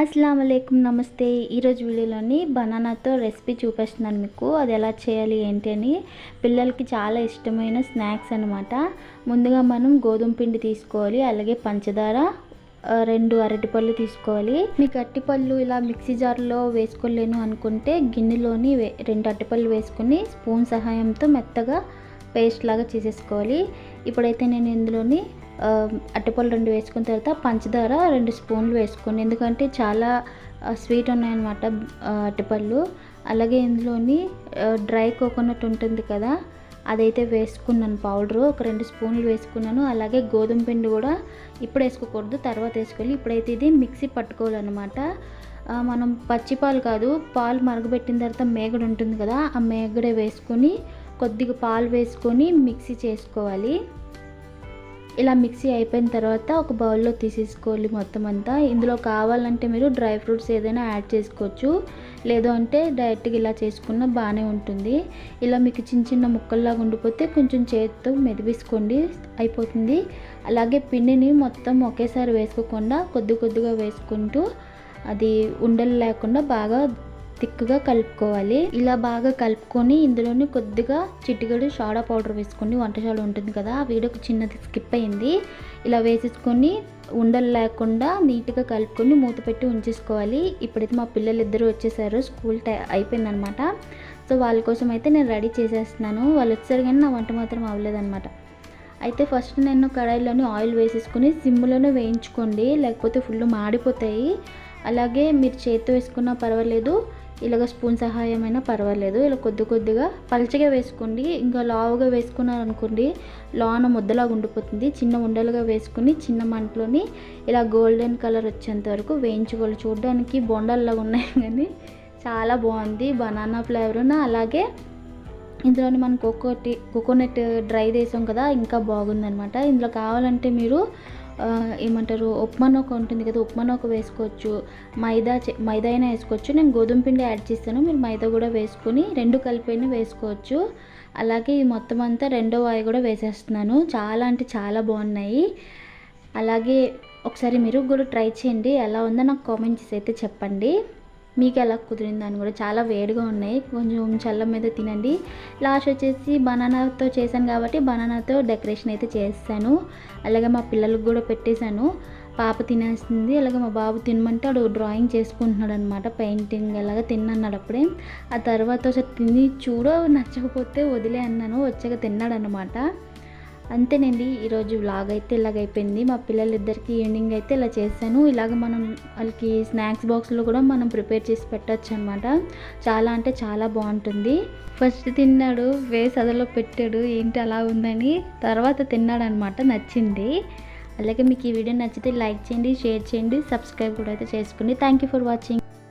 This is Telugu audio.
అస్సలం అయికం నమస్తే ఈరోజు వీడియోలోని బనానాతో రెసిపీ చూపిస్తున్నాను మీకు. అది ఎలా చేయాలి ఏంటి అని. పిల్లలకి చాలా ఇష్టమైన స్నాక్స్ అనమాట ముందుగా మనం గోధుమ పిండి తీసుకోవాలి అలాగే పంచదార రెండు అరటిపళ్ళు తీసుకోవాలి. మీకు అరటిపళ్ళు ఇలా మిక్సీ జార్లో వేసుకోలేను అనుకుంటే గిన్నెలోని రెండు అరటిపళ్ళు వేసుకుని స్పూన్ సహాయంతో మెత్తగా పేస్ట్ లాగా చేసేసుకోవాలి. ఇప్పుడైతే నేను ఇందులోని అట్టపళ్ళు అరటిపళ్ళు రెండు వేసుకున్న తర్వాత పంచదార రెండు స్పూన్లు వేసుకోండి. ఎందుకంటే చాలా స్వీట్ ఉన్నాయన్నమాట అట్టపళ్ళు. అరటిపళ్ళు అలాగే ఇందులోని డ్రై కోకోనట్ ఉంటుంది కదా అదైతే వేసుకున్నాను పౌడరు. ఒక రెండు స్పూన్లు వేసుకున్నాను. అలాగే గోధుమ పిండి కూడా ఇప్పుడు వేసుకోకూడదు తర్వాత వేసుకోవాలి. ఇప్పుడైతే ఇది మిక్సీ పట్టుకోవాలన్నమాట. మనం పచ్చి పాలు కాదు పాలు మరగబెట్టిన తర్వాత మేగడ ఉంటుంది కదా ఆ మేగడే వేసుకొని కొద్దిగా పాలు వేసుకొని మిక్సీ చేసుకోవాలి. ఇలా మిక్సీ అయిపోయిన తర్వాత ఒక బౌల్లో తీసేసుకోవాలి మొత్తం అంతా. ఇందులో కావాలంటే మీరు డ్రై ఫ్రూట్స్ ఏదైనా యాడ్ చేసుకోవచ్చు. లేదు అంటే డైరెక్ట్గా ఇలా చేసుకున్నా బాగానే ఉంటుంది. ఇలా మీకు చిన్న చిన్న ముక్కల్లాగా ఉండిపోతే కొంచెం చేతితో మెదిపేసుకోండి. అయిపోతుంది. అలాగే పిండిని మొత్తం ఒకేసారి వేసుకోకుండా కొద్ది కొద్దిగా వేసుకుంటూ అది ఉండలు లేకుండా బాగా థిక్గా కలుపుకోవాలి. ఇలా బాగా కలుపుకొని ఇందులోని కొద్దిగా చిటికడు సోడా పౌడర్ వేసుకోండి వంటశాల ఉంటుంది కదా ఆ వీడియోకి చిన్నది స్కిప్ అయింది. ఇలా వేసేసుకొని ఉండలు లేకుండా నీట్గా కలుపుకొని మూత పెట్టి ఉంచేసుకోవాలి. ఇప్పుడైతే మా పిల్లలు ఇద్దరు వచ్చేసారు స్కూల్ టై అయిపోయిందనమాట. సో వాళ్ళ కోసం అయితే నేను రెడీ చేసేస్తున్నాను. వాళ్ళు వచ్చారు కానీ నా వంట మాత్రం అవ్వలేదన్నమాట అయితే ఫస్ట్ నేను కడాయిలోని ఆయిల్ వేసేసుకుని సిమ్లోనే వేయించుకోండి. లేకపోతే ఫుల్ మాడిపోతాయి. అలాగే మీరు చేతితో వేసుకున్నా పర్వాలేదు. ఇలాగ స్పూన్ సహాయమైనా పర్వాలేదు. ఇలా కొద్ది కొద్దిగా పలచగా వేసుకోండి. ఇంకా లావుగా వేసుకున్నారు అనుకోండి లోన ముద్దలాగా ఉండిపోతుంది. చిన్న ఉండలుగా వేసుకుని చిన్న మంటలోని ఇలా గోల్డెన్ కలర్ వచ్చేంత వరకు వేయించుకోవాలి. చూడడానికి బొండల్లాగా ఉన్నాయి కానీ చాలా బాగుంది. బనానా ఫ్లేవరున అలాగే ఇందులోని మనం కోకోటి కోకోనట్ డ్రై వేసాం కదా ఇంకా బాగుందనమాట ఇందులో కావాలంటే మీరు ఏమంటారు ఉప్మా నూక ఉంటుంది కదా ఉప్మా నూక వేసుకోవచ్చు. మైదా మైదా అయినా వేసుకోవచ్చు. నేను గోధుమ పిండి యాడ్ చేస్తాను. మీరు మైదా కూడా వేసుకొని రెండు కలిపైనా వేసుకోవచ్చు. అలాగే ఈ మొత్తం అంతా రెండో వాయి కూడా వేసేస్తున్నాను. చాలా అంటే చాలా బాగున్నాయి. అలాగే ఒకసారి మీరు కూడా ట్రై చేయండి. ఎలా ఉందో నాకు కామెంట్స్ అయితే చెప్పండి. మీకు ఎలా కుదిరింది అని కూడా చాలా వేడిగా ఉన్నాయి. కొంచెం చల్ల మీద తినండి. లాస్ట్ వచ్చేసి బనానాతో చేశాను కాబట్టి బనానాతో డెకరేషన్ అయితే చేస్తాను అలాగే మా పిల్లలకు కూడా పెట్టేశాను. పాప తినేస్తుంది. అలాగే మా బాబు తినమంటే వాడు డ్రాయింగ్ చేసుకుంటున్నాడు అనమాట పెయింటింగ్ అలాగా తిన్నాడు అప్పుడే ఆ తర్వాత ఒకసారి తిని చూడ నచ్చకపోతే వదిలే అన్నాను. వచ్చాక తిన్నాడు అనమాట అంతేనండి ఈరోజు వ్లాగ్ అయితే ఇలాగ అయిపోయింది మా పిల్లలిద్దరికి ఈవినింగ్ అయితే ఇలా చేశాను. ఇలాగ మనం వాళ్ళకి స్నాక్స్ బాక్స్లో కూడా మనం ప్రిపేర్ చేసి పెట్టచ్చు అనమాట చాలా అంటే చాలా బాగుంటుంది. ఫస్ట్ తిన్నాడు వేస్ అదలో పెట్టాడు ఏంటి అలా ఉందని. తర్వాత తిన్నాడు అనమాట నచ్చింది. అలాగే మీకు ఈ వీడియో నచ్చితే లైక్ చేయండి షేర్ చేయండి సబ్స్క్రైబ్ కూడా అయితే చేసుకోండి థ్యాంక్ యూ ఫర్ వాచింగ్